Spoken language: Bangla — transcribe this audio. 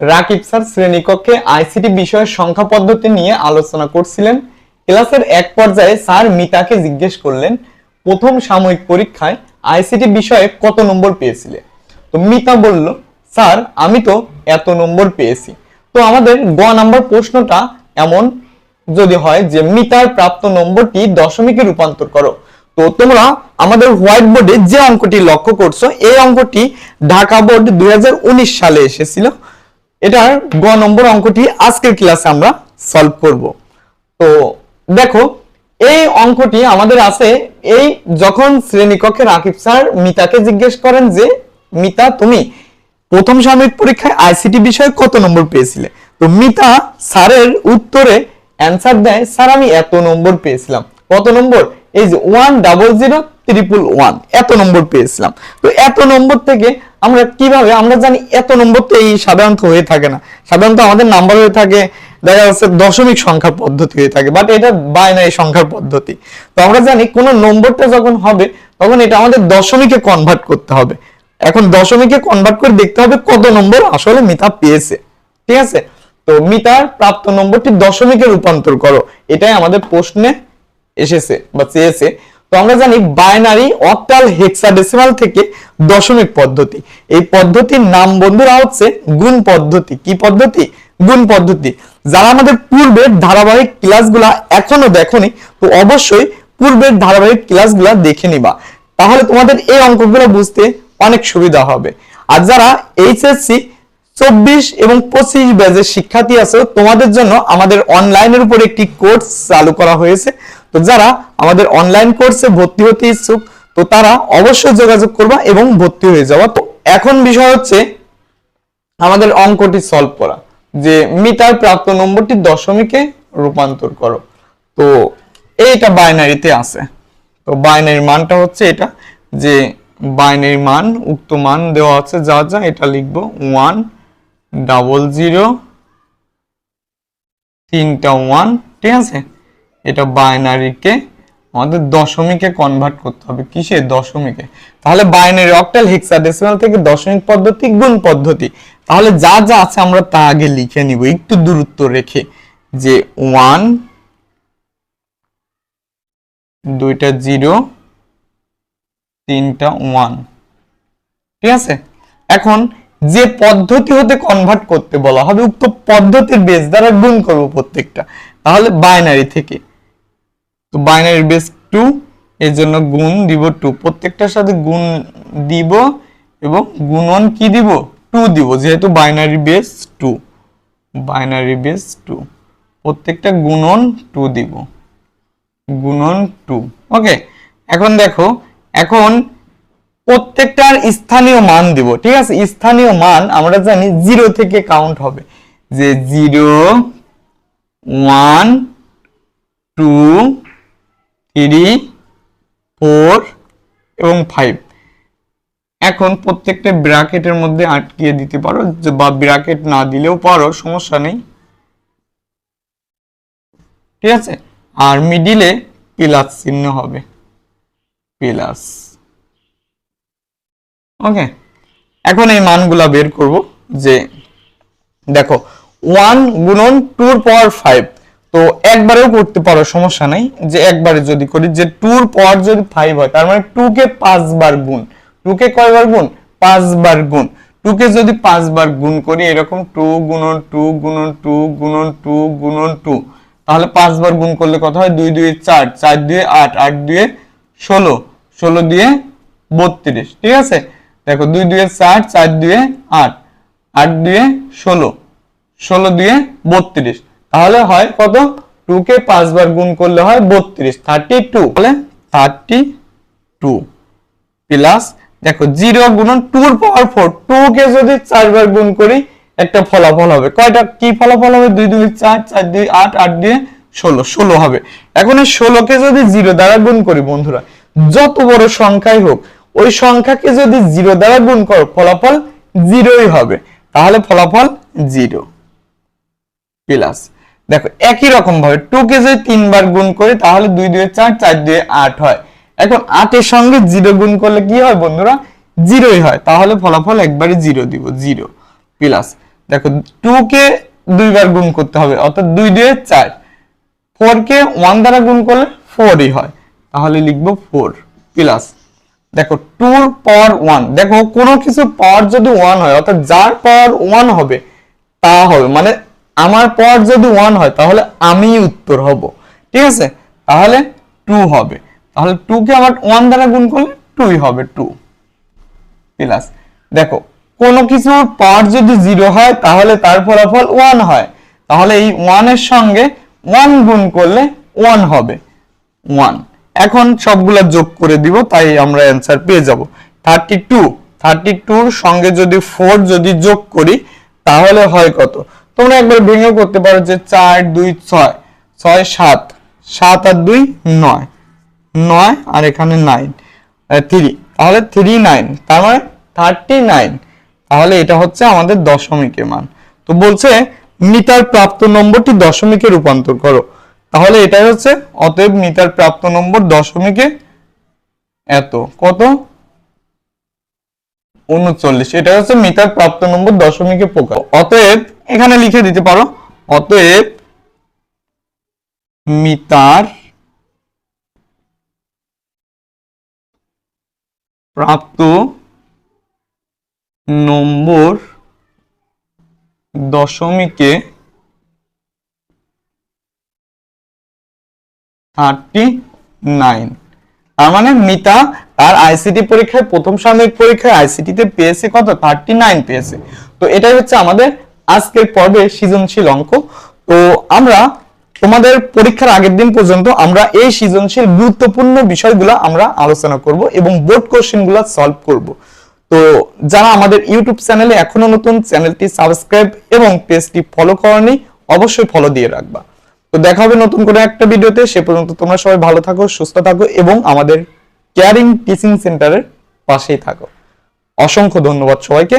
রাকিব স্যার শ্রেণীকক্ষে আইসিটি বিষয়ের সংখ্যা পদ্ধতি নিয়ে আলোচনা করছিলেন। ক্লাসের এক পর্যায়ে স্যার মিতাকে জিজ্ঞেস করলেন, প্রথম সাময়িক পরীক্ষায় আইসিটি বিষয়ে কত নম্বর পেয়েছিলে? তো মিতা বলল, স্যার, আমি তো এত নম্বর পেয়েছি। তো আমাদের গ নাম্বার প্রশ্নটা এমন, যদি হয় যে মিতার প্রাপ্ত নম্বরটি দশমিকে রূপান্তর করো। তো তোমরা আমাদের হোয়াইট বোর্ডে যে অঙ্কটি লক্ষ্য করছ, এই অঙ্কটি ঢাকা বোর্ড দুই হাজার উনিশ সালে এসেছিল। এটার গ নম্বর অঙ্কটি আজকের ক্লাসে আমরা সলভ করব। তো দেখো, এই অঙ্কটি আমাদের আছে, এই যখন শ্রেণীকক্ষে রাকিব স্যার মিতাকে জিজ্ঞেস করেন যে, মিতা, তুমি প্রথম সাময়িক পরীক্ষায় আইসিটি বিষয়ে কত নম্বর পেয়েছিলে? তো মিতা স্যারের উত্তরে অ্যান্সার দেয়, স্যার, আমি এত নম্বর পেয়েছিলাম। কত নম্বর? এই যে one double zero triple one এত নম্বর পেয়েছিলাম। তো এত নম্বর থেকে আমরা কীভাবে, আমরা জানি এত নম্বর তো এই সাধারণত হয়ে থাকে না। সাধারণত আমাদের নাম্বার হয়ে থাকে, দেখা যাচ্ছে দশমিক সংখ্যার পদ্ধতি হয়ে থাকে বাট এটা বাইনারি সংখ্যার পদ্ধতি। তো আমরা জানি কোন নম্বরটা যখন হবে, তখন এটা আমাদের দশমিকে কনভার্ট করতে হবে। এখন দশমিকে কনভার্ট করে দেখতে হবে কত নম্বর আসলে মিতা পেয়েছে। ঠিক আছে? তো মিতার প্রাপ্ত নম্বরটি দশমিকে রূপান্তর করো। এটাই আমাদের প্রশ্নে এসেছে বা চেয়েছে। তো আমরা জানি বাইনারি অক্টাল হেক্সাডেসিমাল থেকে দশমিক পদ্ধতি। এই পদ্ধতির নাম বন্ধুরা হচ্ছে গুণ পদ্ধতি। কি পদ্ধতি? গুণ পদ্ধতি। যারা আমাদের পূর্বের ধারাবাহিক ক্লাসগুলা এখনও দেখোনি, তো অবশ্যই পূর্বের ধারাবাহিক ক্লাসগুলা দেখে নিবা। তাহলে তোমাদের এই অঙ্কগুলো বুঝতে অনেক সুবিধা হবে। আর যারা এইচএসসি চব্বিশ এবং পঁচিশ ব্যাচের শিক্ষার্থী আছে। তোমাদের জন্য আমাদের অনলাইনের উপর একটি কোর্স চালু করা হয়েছে। তো যারা আমাদের অনলাইন কোর্সে ভর্তি হতে ইচ্ছুক, তো তারা অবশ্যই যোগাযোগ করবা এবং ভর্তি হয়ে যাওয়া তো এখন বিষয় হচ্ছে আমাদের অঙ্কটি সলভ করা। যে মিটার প্রাপ্ত নম্বরটি দশমিকে রূপান্তর করো। তো এইটা বাইনারিতে আছে। তো বাইনারি মানটা হচ্ছে এটা, যে বাইনারি মান, উক্ত মান দেওয়া আছে যা যা, এটা লিখব ওয়ান ডাবল জিরো তিনটা ওয়ান ঠিক আছে? এটা বাইনারিকে আমাদের দশমিকে কনভার্ট করতে হবে। কিসে দশমিকে? তাহলে বাইনারি অক্টাল হেক্সাডেসিমাল থেকে দশমিক পদ্ধতি, গুণ পদ্ধতি। তাহলে যা যা আছে আমরা তা আগে লিখে নিব। একটু দূরত্ব রেখে যে ওয়ান দুইটা জিরো তিনটা ওয়ান ঠিক আছে? এখন যে পদ্ধতি হতে কনভার্ট করতে বলা হবে, উক্ত পদ্ধতির বেস দ্বারা গুণ করব প্রত্যেকটা। তাহলে বাইনারি থেকে। তো বাইনারি বেস টু এর জন্য গুণ দিব টু প্রত্যেকটার সাথে গুণ দিব এবং গুণন কি দিব? টু দিব, যেহেতু binary base two binary base two প্রত্যেকটা গুণন টু দিব। গুণন টু ওকে এখন দেখো, এখন প্রত্যেকটার স্থানীয় মান দিব, ঠিক আছে? স্থানীয় মান আমরা জানি জিরো থেকে কাউন্ট হবে। যে zero one two three four এবং ফাইভ এখন প্রত্যেকটা ব্র্যাকেটের মধ্যে আটকিয়ে দিতে পারো বা ব্র্যাকেট না দিলেও পারো, সমস্যা নেই। ঠিক আছে? আর মিডিলে প্লাস চিহ্ন হবে। প্লাস ওকে এখন এই মানগুলা বের করব যে, দেখো ওয়ান গুণন টুর পাওয়ার ফাইভ তো একবারেও করতে পারো, সমস্যা নাই। যে একবারে যদি করি, যে টুর পাওয়ার যদি ফাইভ হয়, তার মানে টু কে পাঁচবার গুণ। টু কে কয়বার গুণ? পাঁচবার গুণ। টু কে যদি পাঁচবার গুণ করি, এরকম টু গুণন টু গুণন টু গুণন টু গুণন টু তাহলে পাঁচবার গুণ করলে কত হয়? দুই দুই চার চার দুয়ে আট আট দুয়ে ষোলো। ষোলো দিয়ে বত্রিশ। ঠিক আছে? দেখো দুই দুয়ে চার চার দুয়ে আট আট দুয়ে ষোলো ষোলো দিয়ে বত্রিশ। তাহলে হয় কত? টু কে পাঁচবার গুণ করলে হয় বত্রিশ থার্টি টু তাহলে থার্টি টু প্লাস দেখো জিরো গুণন টুর পাওয়ার ফোর টু কে যদি চারবার গুণ করি, একটা ফলাফল হবে। কয়টা? কি ফলাফল হবে? দুই দুই চার চার দুই আট আট দিয়ে ষোলো ষোলো হবে। এখন এই ষোলোকে যদি জিরো দ্বারা গুণ করি বন্ধুরা, যত বড় সংখ্যাই হোক ওই সংখ্যাকে যদি জিরো দ্বারা গুণ করো, ফলাফল জিরোই হবে। তাহলে ফলাফল জিরো প্লাস দেখো, একই রকম ভাবে টু কে যদি তিনবার গুণ করি, তাহলে দুই দুই চার চার দুই আট হয়। এখন আটের সঙ্গে জিরো গুণ করলে কি হয় বন্ধুরা? জিরোই হয়। তাহলে ফলাফল একবারে জিরো দিব জিরো প্লাস দেখো টু কে দুইবার গুণ করতে হবে, অর্থাৎ দুই দুয়ে চার। ফোর কে ওয়ান দ্বারা গুণ করলে ফোরই হয়। তাহলে লিখব ফোর প্লাস দেখো টুর পাওয়ার ওয়ান দেখো, কোনো কিছু পাওয়ার যদি ওয়ান হয়, অর্থাৎ যার পাওয়ার ওয়ান হবে, তা হবে। মানে আমার পাওয়ার যদি ওয়ান হয়, তাহলে আমি উত্তর হব। ঠিক আছে? তাহলে টু হবে। তাহলে টু কে আমার ওয়ান দ্বারা গুণ করলে টুই হবে টু প্লাস দেখো, কোনো কিছুর পাওয়ার যদি জিরো হয়, তাহলে তার ফলাফল ওয়ান হয়। তাহলে এই ওয়ানের সঙ্গে ওয়ান গুণ করলে ওয়ান হবে। ওয়ান এখন সবগুলা যোগ করে দিব, তাই আমরা অ্যান্সার পেয়ে যাব। থার্টি টু থার্টি টুর সঙ্গে যদি ফোর যদি যোগ করি, তাহলে হয় কত? তোমরা একবার ভেঙে করতে পারো যে চার, দুই, ছয়। ছয়, সাত। সাত আর দুই, নয়। নয় আর এখানে নাইন থ্রি তাহলে থ্রি নাইন তার মানে থার্টি নাইন তাহলে এটা হচ্ছে আমাদের দশমিকের মান। তো বলছে, মিটার প্রাপ্ত নম্বরটি দশমিকে রূপান্তর করো। তাহলে এটাই হচ্ছে, অতএব মিটার প্রাপ্ত নম্বর দশমিকে এত, কত? উনচল্লিশ এটা হচ্ছে মিটার প্রাপ্ত নম্বর দশমিকে প্রকার অতএব, এখানে লিখে দিতে পারো, অতএব মিটার প্রাপ্ত নম্বর দশমিকে তার মানে মিতা তার আইসিটি পরীক্ষায়, প্রথম সাময়িক পরীক্ষায় আইসিটিতে পেয়েছে কত? থার্টি নাইন পেয়েছে। তো এটাই হচ্ছে আমাদের আজকের পর্বে সৃজনশীল অঙ্ক। তো আমরা তোমাদের পরীক্ষার আগের দিন পর্যন্ত আমরা এই সৃজনশীল গুরুত্বপূর্ণ বিষয়গুলো আমরা আলোচনা করব এবং বোর্ড কোশ্চেনগুলা সলভ করব। তো যারা আমাদের ইউটিউব চ্যানেলে এখনও নতুন, চ্যানেলটি সাবস্ক্রাইব এবং পেজটি ফলো করেনি, অবশ্যই ফলো দিয়ে রাখবা। তো দেখা হবে নতুন করে একটা ভিডিওতে। সে পর্যন্ত তোমরা সবাই ভালো থাকো, সুস্থ থাকো এবং আমাদের কেয়ারিং টিচিং সেন্টারের পাশেই থাকো। অসংখ্য ধন্যবাদ সবাইকে।